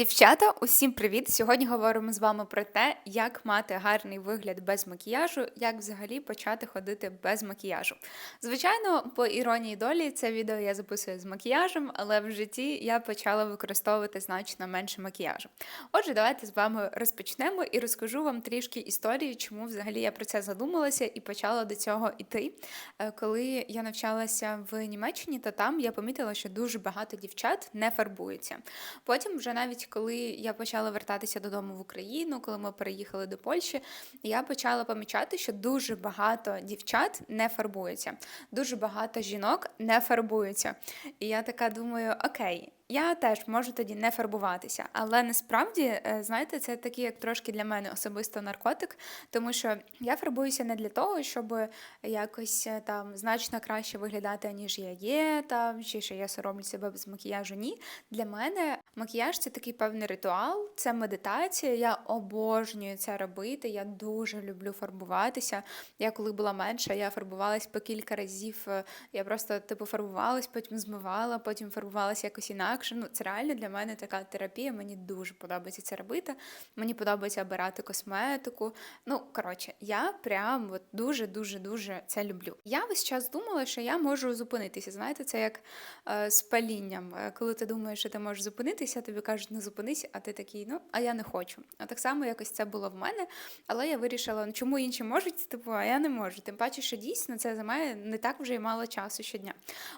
Дівчата, усім привіт! Сьогодні говоримо з вами про те, як мати гарний вигляд без макіяжу, як взагалі почати ходити без макіяжу. Звичайно, по іронії долі, це відео я записую з макіяжем, але в житті я почала використовувати значно менше макіяжу. Отже, давайте з вами розпочнемо і розкажу вам трішки історії, чому взагалі я про це задумалася і почала до цього йти. Е, Коли я навчалася в Німеччині, то там я помітила, що дуже багато дівчат не фарбуються. Потім, вже навіть коли я почала вертатися додому в Україну, коли ми переїхали до Польщі, я почала помічати, що дуже багато дівчат не фарбуються, дуже багато жінок не фарбуються. І я така думаю: окей. Я теж можу тоді не фарбуватися, але насправді, е, знаєте, це такий як трошки для мене особисто наркотик, тому що я фарбуюся не для того, щоб якось е, там значно краще виглядати, ніж я є, там чи що я соромлю себе без макіяжу. Ні. Для мене макіяж це такий певний ритуал, це медитація. Я обожнюю це робити. Я дуже люблю фарбуватися. Я коли була менша, я фарбувалась по кілька разів. е, Я просто типу фарбувалась, потім змивала, потім фарбувалася якось інакше. Ну, це реально для мене така терапія. Мені дуже подобається це робити. Мені подобається обирати косметику. Ну, коротше, я прям от дуже, дуже, дуже це люблю. Я весь час думала, що я можу зупинитися. Знаєте, це як е, з палінням. Е, Коли ти думаєш, що ти можеш зупинитися, тобі кажуть, не зупинись, а ти такий, ну, а я не хочу. А так само якось це було в мене. Але я вирішила, ну чому інші можуть, типу, а я не можу. Тим паче, що дійсно це займає не так вже й мало часу щодня.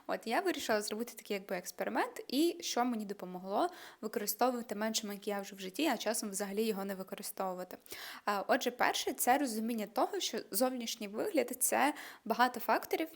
От я вирішила зробити такий якби експеримент, і що мені допомогло використовувати менше макіяжу в житті, а часом взагалі його не використовувати. Отже, перше, це розуміння того, що зовнішній вигляд це багато факторів.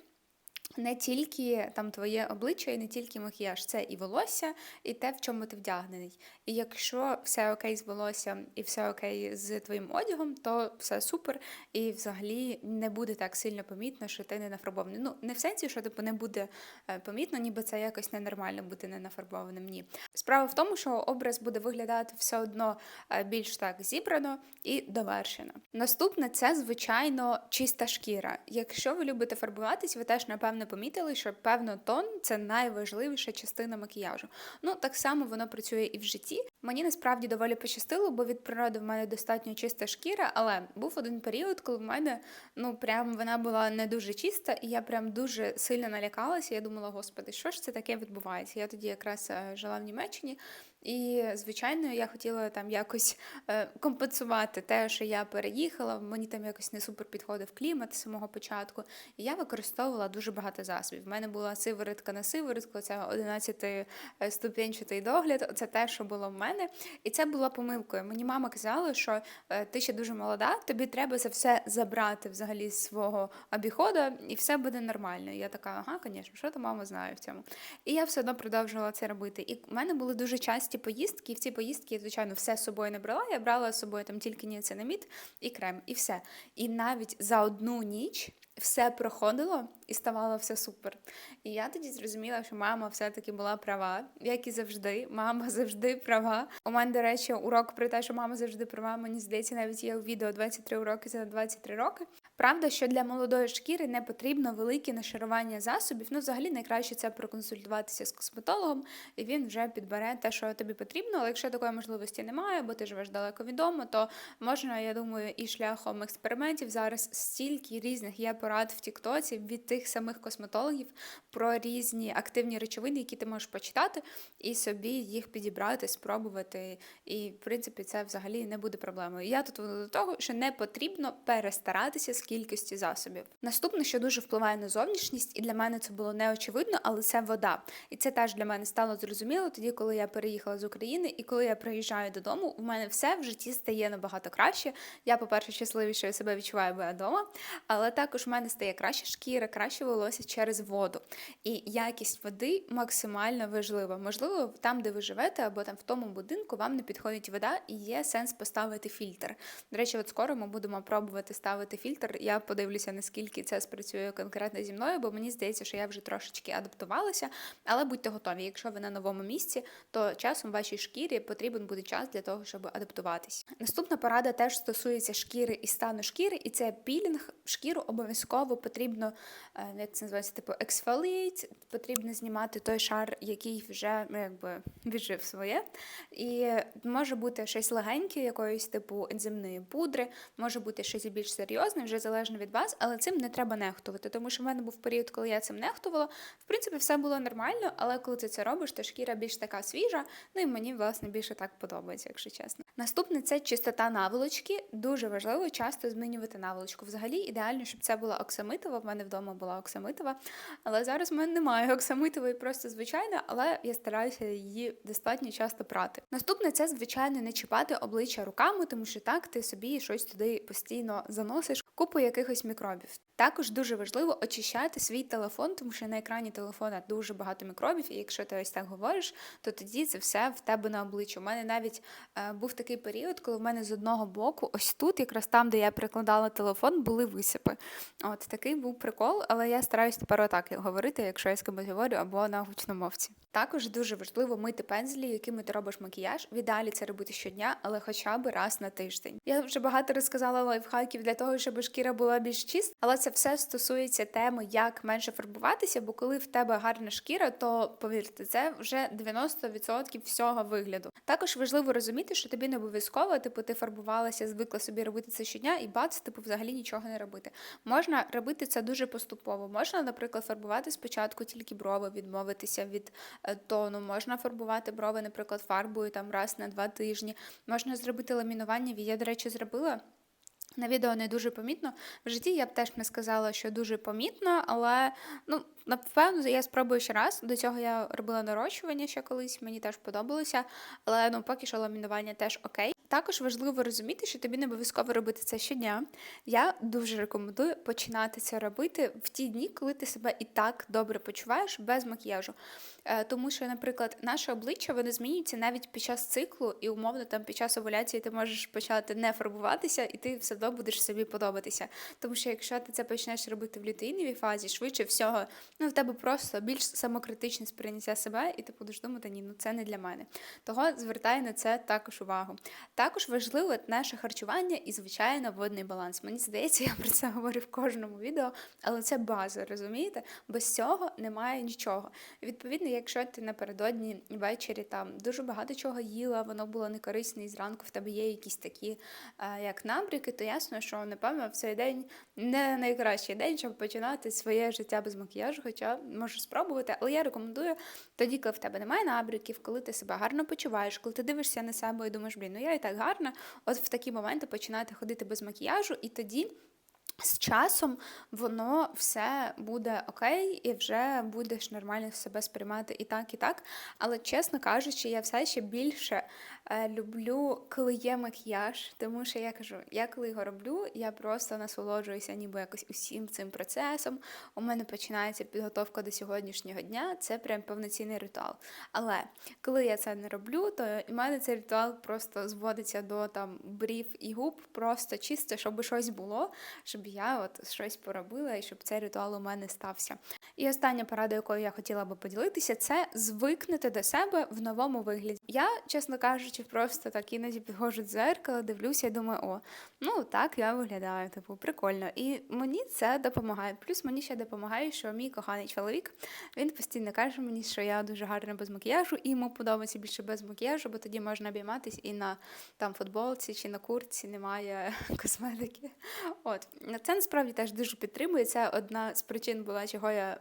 Не тільки там твоє обличчя, і не тільки макіяж, це і волосся, і те, в чому ти вдягнений. І якщо все окей з волоссям і все окей з твоїм одягом, то все супер, і взагалі не буде так сильно помітно, що ти не нафарбований. Ну, не в сенсі, що типу не буде е, помітно, ніби це якось ненормально бути не нафарбованим. Ні. Справа в тому, що образ буде виглядати все одно е, більш так зібрано і довершено. Наступне це, звичайно, чиста шкіра. Якщо ви любите фарбуватись, ви теж напевно помітили, що певно тон це найважливіша частина макіяжу. Ну так само воно працює і в житті. Мені насправді доволі пощастило, бо від природи в мене достатньо чиста шкіра, але був один період, коли в мене ну прям вона була не дуже чиста, і я прям дуже сильно налякалася. Я думала, господи, що ж це таке відбувається? Я тоді якраз е, жила в Німеччині. І, звичайно, я хотіла там якось е, компенсувати те, що я переїхала, мені там якось не супер підходив клімат з самого початку. І я використовувала дуже багато засобів. У мене була сиворотка на сиворотку, це 11 ступенчатий догляд. Це те, що було в мене. І це була помилкою. Мені мама казала, що е, ти ще дуже молода, тобі треба це все забрати взагалі з свого обіходу, і все буде нормально. І я така, ага, звісно, що то мама знає в цьому. І я все одно продовжувала це робити. І в мене були дуже часті поїздки, і в ці поїздки я, звичайно, все з собою не брала. Я брала з собою там тільки ніацинамід і крем, і все. І навіть за одну ніч все проходило і ставало все супер. І я тоді зрозуміла, що мама все-таки була права, як і завжди. Мама завжди права. У мене, до речі, урок про те, що мама завжди права. Мені здається, навіть є у відео 23 уроки за 23 роки. Правда, що для молодої шкіри не потрібно велике нашарування засобів. Ну, взагалі, найкраще це проконсультуватися з косметологом, і він вже підбере те, що тобі потрібно. Але якщо такої можливості немає, бо ти живеш далеко від дому, то можна, я думаю, і шляхом експериментів зараз стільки різних є порад в Тіктоці від тих самих косметологів про різні активні речовини, які ти можеш почитати, і собі їх підібрати, спробувати. І, в принципі, це взагалі не буде проблемою. Я тут веду до того, що не потрібно перестаратися з кількості засобів. Наступне, що дуже впливає на зовнішність, і для мене це було неочевидно, але це вода. І це теж для мене стало зрозуміло тоді, коли я переїхала з України, і коли я приїжджаю додому, у мене все в житті стає набагато краще. Я, по-перше, щасливіше себе відчуваю, бо я вдома, але також в мене стає краща шкіра, краще волосся через воду. І якість води максимально важлива. Можливо, там, де ви живете, або там в тому будинку, вам не підходить вода, і є сенс поставити фільтр. До речі, от скоро ми будемо пробувати ставити фільтр. Я подивлюся, наскільки це спрацює конкретно зі мною, бо мені здається, що я вже трошечки адаптувалася. Але будьте готові, якщо ви на новому місці, то часом вашій шкірі потрібен буде час для того, щоб адаптуватись. Наступна порада теж стосується шкіри і стану шкіри, і це пілінг. Шкіру обов'язково обов'язково потрібно, е, як це називається, типу exfoliate, потрібно знімати той шар, який вже ну, якби віджив своє. І може бути щось легеньке, якоїсь типу ензимної пудри, може бути щось більш серйозне, вже залежно від вас, але цим не треба нехтувати. Тому що в мене був період, коли я цим нехтувала. В принципі, все було нормально, але коли ти це робиш, то шкіра більш така свіжа. Ну і мені власне більше так подобається, якщо чесно. Наступне це чистота наволочки. Дуже важливо часто змінювати наволочку. Взагалі ідеально, щоб це була оксамитова. В мене вдома була оксамитова, але зараз в мене немає оксамитової, просто звичайна, але я стараюся її достатньо часто прати. Наступне це, звичайно, не чіпати обличчя руками, тому що так ти собі щось туди постійно заносиш, купу якихось мікробів. Також дуже важливо очищати свій телефон, тому що на екрані телефона дуже багато мікробів, і якщо ти ось так говориш, то тоді це все в тебе на обличчі. У мене навіть е, був такий період, коли в мене з одного боку, ось тут, якраз там, де я прикладала телефон, були висипи. От такий був прикол, але я стараюсь тепер отак говорити, якщо я з кимось говорю, або на гучномовці. Також дуже важливо мити пензлі, якими ти робиш макіяж. В ідеалі це робити щодня, але хоча б раз на тиждень. Я вже багато розказала лайфхаків для того, щоб шкіра була більш чиста, але це все стосується теми, як менше фарбуватися, бо коли в тебе гарна шкіра, то повірте, це вже 90% всього вигляду. Також важливо розуміти, що тобі не обов'язково, типу, ти фарбувалася, звикла собі робити це щодня, і бац, типу, взагалі нічого не робити. Можна робити це дуже поступово. Можна, наприклад, фарбувати спочатку тільки брови, відмовитися від е, тону. Можна фарбувати брови, наприклад, фарбою там раз на два тижні. Можна зробити ламінування. Я, до речі, зробила. На відео не дуже помітно. В житті я б теж не сказала, що дуже помітно, але ну, напевно, я спробую ще раз. До цього я робила нарощування ще колись, мені теж подобалося. Але ну, поки що ламінування теж окей. Також важливо розуміти, що тобі не обов'язково робити це щодня. Я дуже рекомендую починати це робити в ті дні, коли ти себе і так добре почуваєш без макіяжу. Е, тому що, наприклад, наше обличчя воно змінюється навіть під час циклу, і умовно там під час овуляції ти можеш почати не фарбуватися, і ти все одно будеш собі подобатися. Тому що якщо ти це почнеш робити в лютеїновій фазі, швидше всього, ну в тебе просто більш самокритичне сприйняття себе, і ти будеш думати, ні, ну це не для мене. Того звертай на це також увагу. Також важливо наше харчування і, звичайно, водний баланс. Мені здається, я про це говорю в кожному відео, але це база, розумієте? Без цього немає нічого. Відповідно, якщо ти напередодні ввечері там дуже багато чого їла, воно було некорисне, і зранку в тебе є якісь такі, е, як набріки, то ясно, що напевно в цей день не найкращий день, щоб починати своє життя без макіяжу, хоча можу спробувати, але я рекомендую тоді, коли в тебе немає набриків, коли ти себе гарно почуваєш, коли ти дивишся на себе і думаєш, блін, ну я і так гарна, от в такі моменти починати ходити без макіяжу, і тоді. З часом воно все буде окей, і вже будеш нормально себе сприймати і так, і так. Але, чесно кажучи, я все ще більше е, люблю, коли є макіяж, тому що я кажу, я коли його роблю, я просто насолоджуюся ніби якось усім цим процесом. У мене починається підготовка до сьогоднішнього дня, це прям повноцінний ритуал. Але коли я це не роблю, то у мене цей ритуал просто зводиться до там брів і губ, просто чисто, щоб щось було. щоб я от щось поробила і щоб цей ритуал у мене стався. І остання порада, якою я хотіла би поділитися, це звикнути до себе в новому вигляді. Я, чесно кажучи, просто так іноді підходжу до дзеркало, дивлюся і думаю, о, ну так я виглядаю, типу, прикольно. І мені це допомагає. Плюс мені ще допомагає, що мій коханий чоловік він постійно каже мені, що я дуже гарна без макіяжу, і йому подобається більше без макіяжу, бо тоді можна обійматись і на там футболці чи на куртці немає косметики. От це насправді теж дуже підтримує. Це одна з причин була, чого я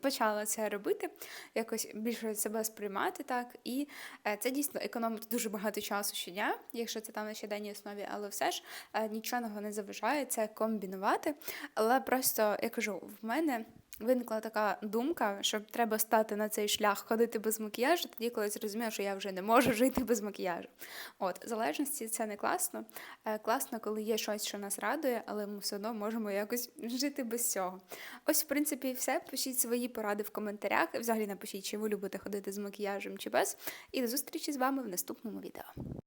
почала це робити, якось більше себе сприймати так. І е, це дійсно економить дуже багато часу щодня, якщо це там на щоденній основі, але все ж е, нічого не заважає це комбінувати. Але просто я кажу, в мене. Виникла така думка, що треба стати на цей шлях ходити без макіяжу, тоді коли зрозуміла, що я вже не можу жити без макіяжу. От, залежності це не класно. Е, класно, коли є щось, що нас радує, але ми все одно можемо якось жити без цього. Ось, в принципі, все. Пишіть свої поради в коментарях. Взагалі напишіть, чи ви любите ходити з макіяжем чи без. І до зустрічі з вами в наступному відео.